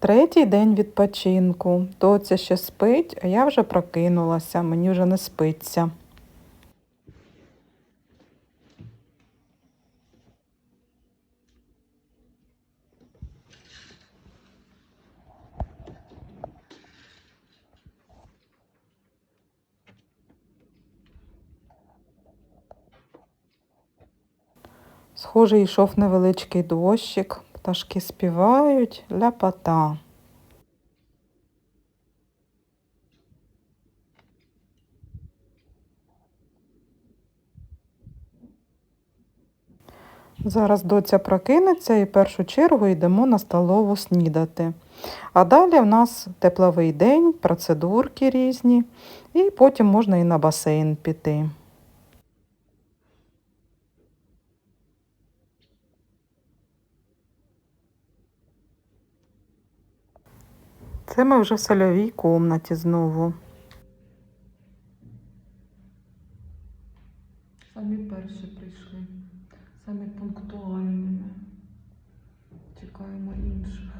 Третій день відпочинку. Доця ще спить, а я вже прокинулася, мені вже не спиться. Схоже, йшов невеличкий дощик, пташки співають, ляпота. Зараз доця прокинеться і в першу чергу йдемо на столову снідати. А далі в нас тепловий день, процедурки різні, і потім можна і на басейн піти. Це ми вже в сольовій комнаті знову. Самі перші прийшли, самі пунктуальними. Чекаємо інших.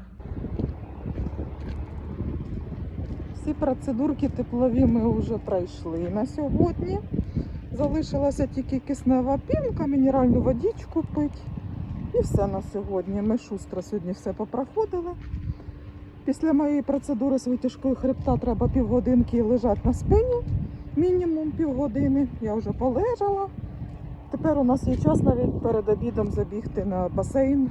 Всі процедурки теплові ми вже пройшли на сьогодні. Залишилася тільки киснева пінка, мінеральну водичку пить. І все на сьогодні. Ми шустро сьогодні все попроходили. Після моєї процедури з витяжкою хребта треба півгодинки лежати на спині, мінімум півгодини. Я вже полежала. Тепер у нас є час навіть перед обідом забігти на басейн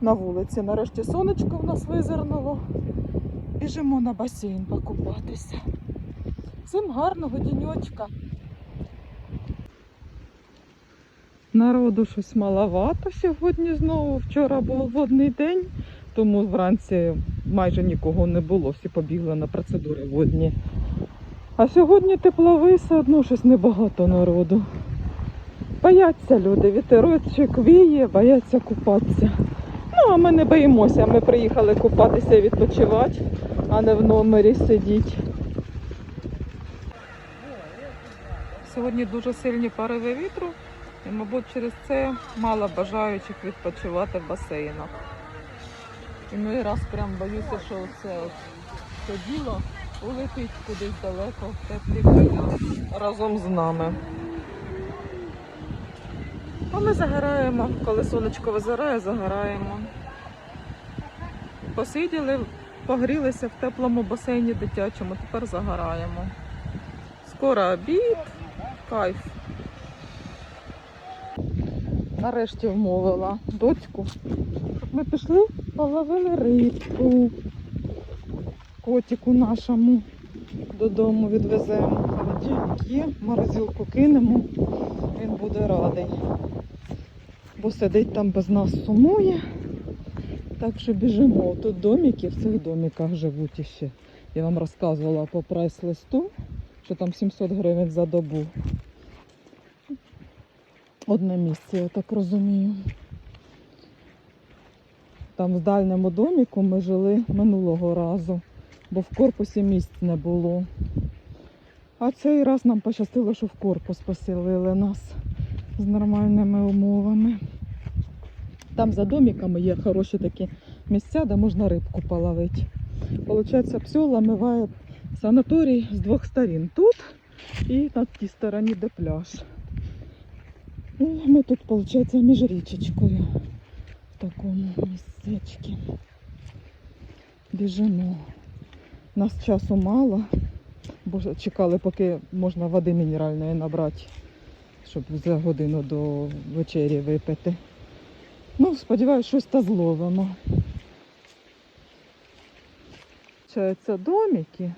на вулиці. Нарешті сонечко в нас визирнуло. Біжимо на басейн покупатися. Всім гарного діньочка. Народу щось маловато сьогодні знову. Вчора був водний день, тому вранці майже нікого не було, всі побігли на процедури водні. А сьогодні тепловий все одно щось небагато народу. Бояться люди, вітерочок віє, бояться купатися. Ну, а ми не боїмося, ми приїхали купатися і відпочивати, а не в номері сидіти. Сьогодні дуже сильні пориви вітру, і, мабуть, через це мало бажаючих відпочивати в басейнах. І ну раз прям боюся, що це діло улетить кудись далеко в теплі разом з нами. А ми загораємо, коли сонечко визирає, загораємо. Посиділи, погрілися в теплому басейні дитячому, тепер загораємо. Скоро обід, кайф. Нарешті вмовила дочку, ми пішли, половили рибку. Котику нашому додому відвеземо. Є, морозилку кинемо, він буде радий. Бо сидить там без нас сумує. Так що біжимо. Тут домики, в цих домиках живуть іще. Я вам розказувала по прайс-листу, що там 700 гривень за добу. Одне місце, я так розумію. Там в дальньому доміку ми жили минулого разу, бо в корпусі місць не було. А цей раз нам пощастило, що в корпус поселили нас з нормальними умовами. Там за домиками є хороші такі місця, де можна рибку половити. Получається, псьол омиває санаторій з двох сторін. Тут і на тій стороні, де пляж. І ми тут, виходить, між річечкою в такому місцечці. Біжимо. Нас часу мало, бо чекали, поки можна води мінеральної набрати, щоб за годину до вечері випити. Ну, сподіваюся, щось та зловимо. Це домики.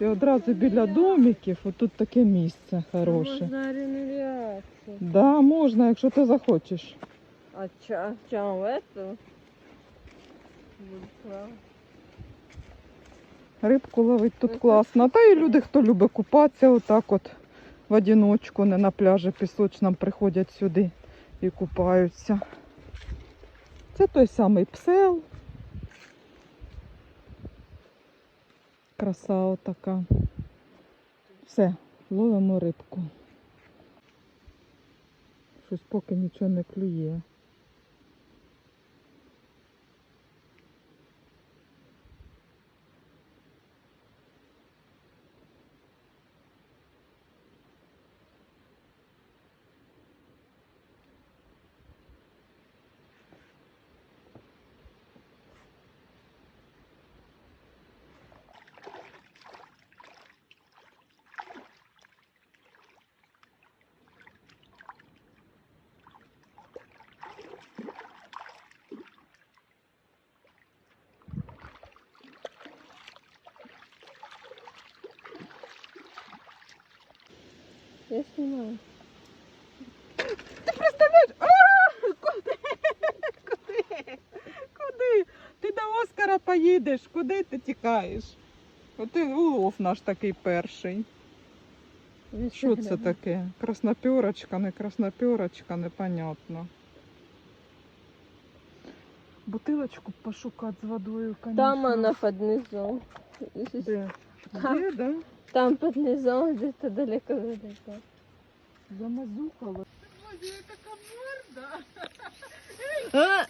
І одразу біля домиків отут таке місце хороше. Можна. Да, можна, якщо ти захочеш. А ча, чам в? Рибку ловить тут класно. Та і люди, хто любить купатися, отак от в одиночку, не на пляжі пісочному приходять сюди і купаються. Це той самий псел. Краса отака. Все, ловимо рибку. Щось поки нічого не клює. Я снимаю. Ти представляєш? А, куди? Куди? Куди? Ти до Оскара поїдеш, куди ти тікаєш? От і улов наш такий перший. Що це таке? Краснопьорочка, не краснопьорочка, непонятно. Бутилочку пошукати з водою, конечно. Там она под низом. Де? Де, да? Там под низом где-то далеко-далеко. Замазухало. Боже, така морда. А,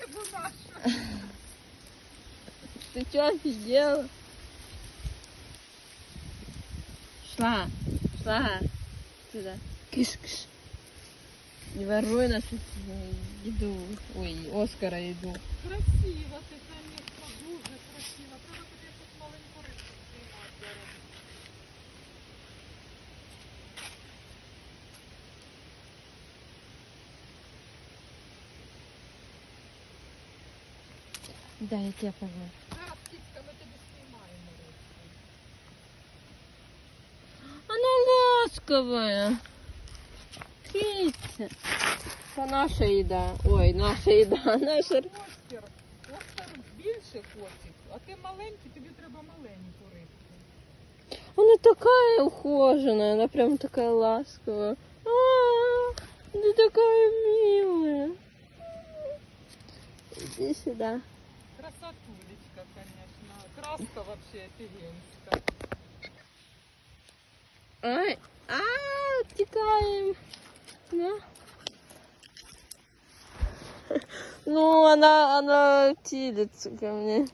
рибу нашу. ты что офигела? Шла, шла сюда. Киш. Не воруй нашу еду. Ой, Оскара еду. Красиво, ти, Да, я ми тобі спіймаємо. Она ласковая. Китя. Это наша еда. Ой, наша еда. Наша... Остер, Остер більше котик, а ти маленький, тобі треба маленьку рибку. Она такая ухоженная. Она прям такая ласковая. А, ты такая милая. Иди сюда. Красотулечка, конечно. Краска вообще офигенская. Ай, а, утекаем. Да? Ну, она, она тилится ко мне.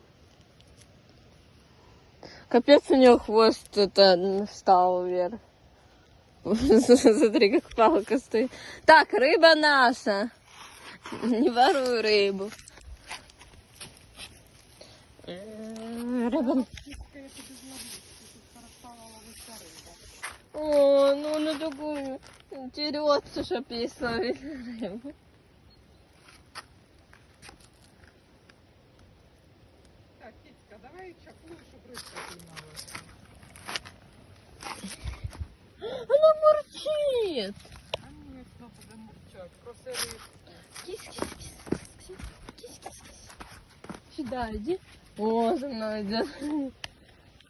Капец, у нее хвост это встал вверх. Смотри, как палка стоит. Так, рыба наша. Не воруй рыбу. Риба. О, ну она такую дерется, чтоб ей словить рыбу. Так, кіцька, давай чаклуй, щоб рибка піймалася. Она мурчит. А ні, знову буде мовчати. Проси рибку. Кис, кис, кис, кис, кис, кис, кис. Сюда иди. Мной идет.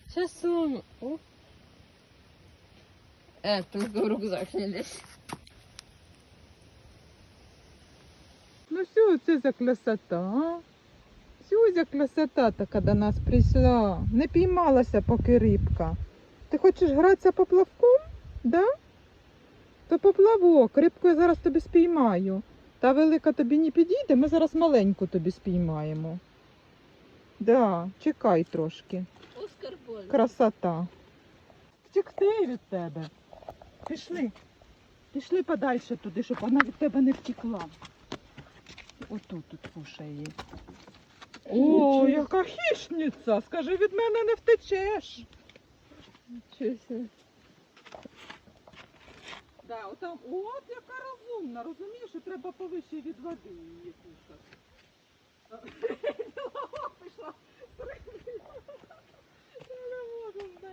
Сейчас. О. Э, только в рюкзак не лезь. Ну все, це за красота? Все за красота така до нас прийшла. Не піймалася поки рибка. Ти хочеш гратися поплавком? Да? То поплавок, рибку я зараз тобі спіймаю. Та велика тобі не підійде, ми зараз маленьку тобі спіймаємо. Да, чекай трошки. Оскар Боль. Красота. Втекти від тебе. Пішли. Пішли подальше туди, щоб вона від тебе не втекла. Отут тут кушає. її. О, Нічого. яка хищниця! Скажи, від мене не втечеш. Ничего. Да, отам, от яка розумна, розумієш, що треба повище від води її кушати. Голова пішла. Я не можу з.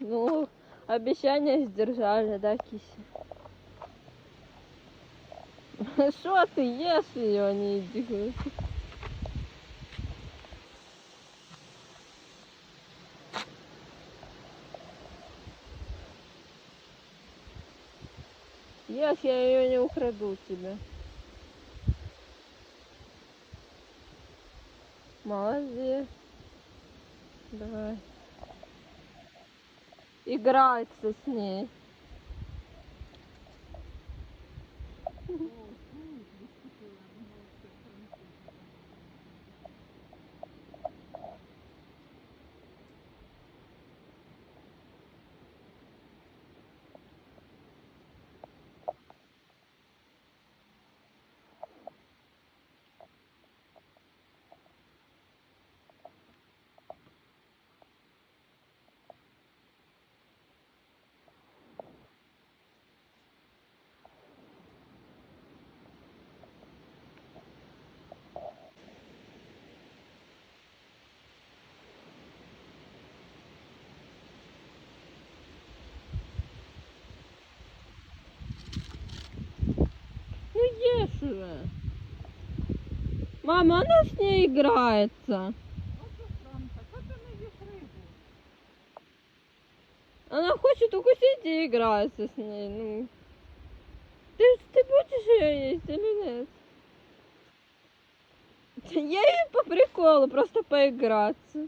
Ну, обещание сдержали, да, Кися? Что ты ешь ее, не иди. Ешь, я ее не украду тебе. Молодец. Давай. Играется с ней. же. Мама, она с ней играется. Она хочет укусить и играется с ней. Ну. Ты, ты будешь ее есть или нет? Я ее по приколу, просто поиграться.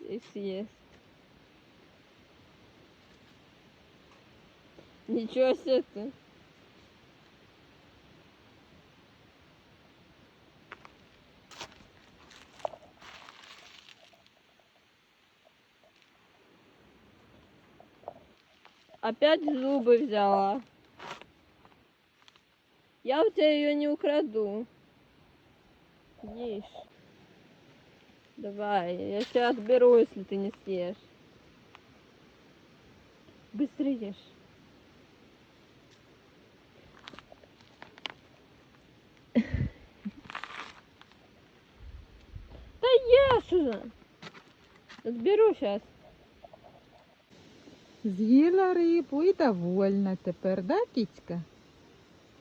И съест. Ничего себе ты. Опять зубы взяла. Я у тебя ее не украду. Ешь. Давай, я тебя отберу, если ты не съешь. Быстро ешь. Да ешь уже. Отберу сейчас. З'їла рибу і довольна тепер, да, кицька?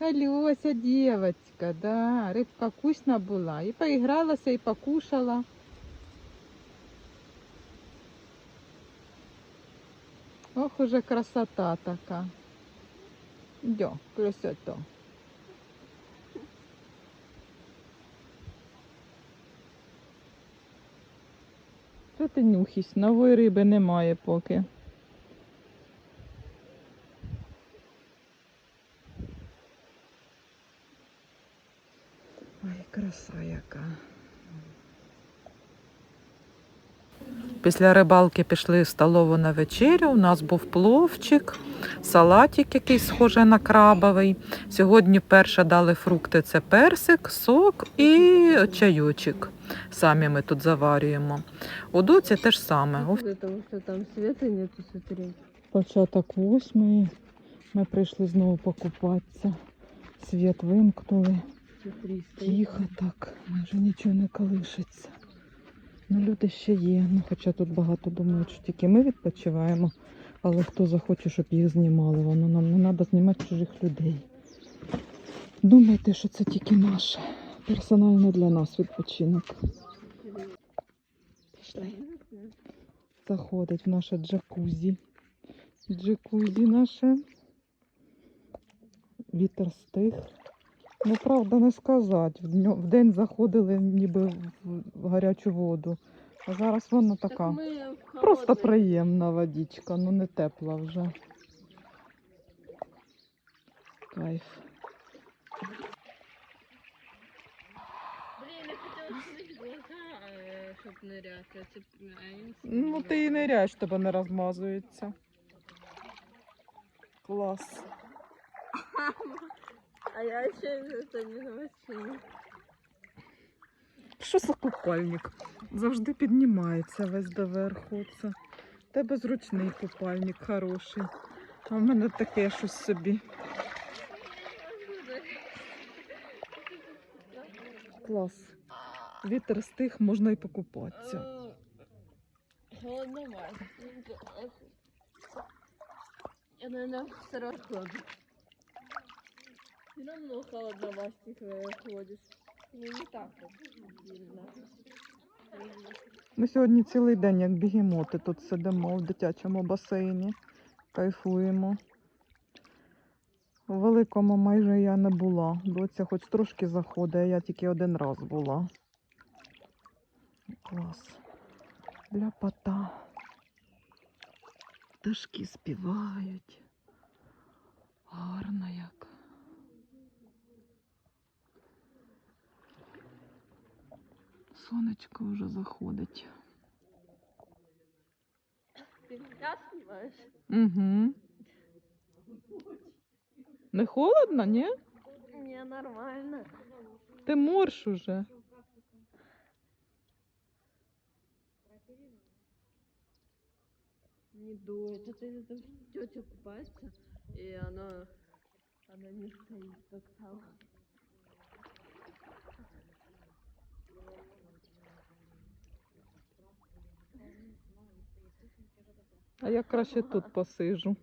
Алёся, девочка, да, рибка вкусна була. І поігралася, і покушала. Ох, уже красота така. Йо, красота. Що ти нюхись? Нової немає поки. Ой, краса яка. Після рибалки пішли в столову на вечерю. У нас був пловчик, салатик якийсь схожий на крабовий. Сьогодні перше дали фрукти це персик, сок і чайочок. Самі ми тут заварюємо. У доці те ж саме. У Потому что там света нету. Початок восьмої. Ми прийшли знову покупатися. Світ вимкнули. Тихо так, майже нічого не колишиться. Ну, люди ще є. Ну, хоча тут багато думають, що тільки ми відпочиваємо, але хто захоче, щоб їх знімали, воно нам не треба знімати чужих людей. Думайте, що це тільки наше. Персонально для нас відпочинок. Пошли. Заходить в наше джакузі. Джакузі наше. Вітер стих. Ну, правда, не сказати. В, дню- в день заходили ніби в, в гарячу воду. А зараз вона така. Так мы в Просто холодной. приємна водичка, ну не тепла вже. Кайф. Блин, я хотела открыть глаза, чтобы нырять, а ты... а я не Ну, смогла. ти і ниряєш, тебе не розмазується. Клас. А я еще это не машине. Що за купальник? Завжди піднімається весь доверху. Це. Тебе зручний купальник, хороший. А в мене таке щось собі. Клас. Вітер стих, можна і покупатися. А, Холодновато. Я, наверное, второй кладу. Все равно холодноватенько ходишь. Ну, не так сильно. Ми сьогодні цілий день, як бігемоти, тут сидимо в дитячому басейні, кайфуємо. У великому майже я не була. Доця хоч трошки заходить, а я тільки один раз була. Клас. Ляпота. Пташки співають. Гарно як. Сонечко вже заходить. Ты меня снимаешь? Угу. Не холодно, ні? Не, нормально. Ти морж уже. Не дует. Это что тетя купается, и она, она не стоит так само. А я краще тут посижу.